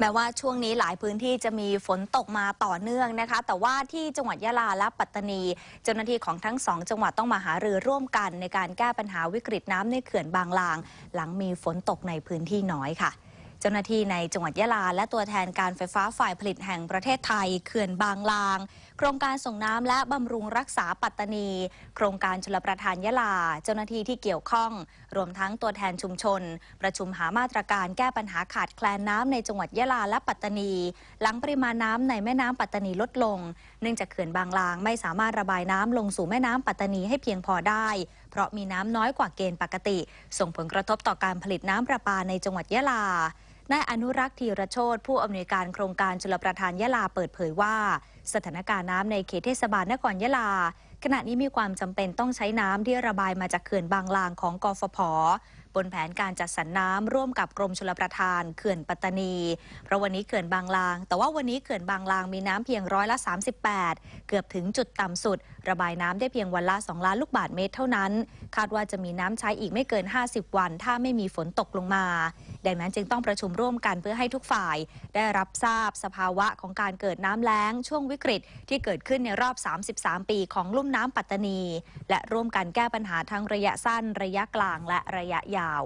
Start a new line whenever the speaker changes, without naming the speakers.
แม้ว่าช่วงนี้หลายพื้นที่จะมีฝนตกมาต่อเนื่องนะคะ แต่ว่าที่จังหวัดยะลาและปัตตานี เจ้าหน้าที่ของทั้งสองจังหวัดต้องมาหารือร่วมกันในการแก้ปัญหาวิกฤตน้ำในเขื่อนบางลาง หลังมีฝนตกในพื้นที่น้อยค่ะ เจ้าหน้าที่ในจังหวัดยะลา และตัวแทนการไฟฟ้าฝ่ายผลิตแห่งประเทศไทยเขื่อนบางลาง โครงการส่งน้ำและบำรุงรักษาปัตตานี โครงการชลประทานยะลา เจ้าหน้าที่ที่เกี่ยวข้อง รวมทั้งตัวแทนชุมชน ประชุมหามาตรการแก้ปัญหาขาดแคลนน้ำในจังหวัดยะลาและปัตตานี หลังปริมาณน้ำในแม่น้ำปัตตานีลดลง เนื่องจากเขื่อนบางลางไม่สามารถระบายน้ำลงสู่แม่น้ำปัตตานีให้เพียงพอได้ เพราะมีน้ำน้อยกว่าเกณฑ์ปกติ ส่งผลกระทบต่อการผลิตน้ำประปาในจังหวัดยะลา นายอนุรักษ์ธีรโชตผู้อำนวยการโครงการชลประทานยะลาเปิดเผยว่า สถานการณ์น้ำในเขตเทศบาลนครยะลา ขณะนี้มีความจำเป็นต้องใช้น้ำที่ระบายมาจากเขื่อนบางลางของกฟผ นแผนการจัดสรรน้ำร่วมกับกรมชลประทานเขื่อนปัตตานี เพราะวันนี้เขื่อนบางลาง แต่ว่าวันนี้เขื่อนบางลางมีน้ำเพียงร้อยละ 38 เกือบถึงจุดต่ำสุด ระบายน้ำได้เพียงวันละ 2 ล้านลูกบาศก์เมตรเท่านั้น คาดว่าจะมีน้ำใช้อีกไม่เกิน 50 วัน ถ้าไม่มีฝนตกลงมาดังนั้นจึงต้องประชุมร่วมกันเพื่อให้ทุกฝ่าย ได้รับทราบสภาวะของการเกิดน้ำแล้ง ช่วงวิกฤต ที่เกิดขึ้นในรอบ 33 ปีของลุ่มน้ำปัตตานี และร่วมกันแก้ปัญหาทั้งระยะสั้น ระยะกลางและระยะยาวาว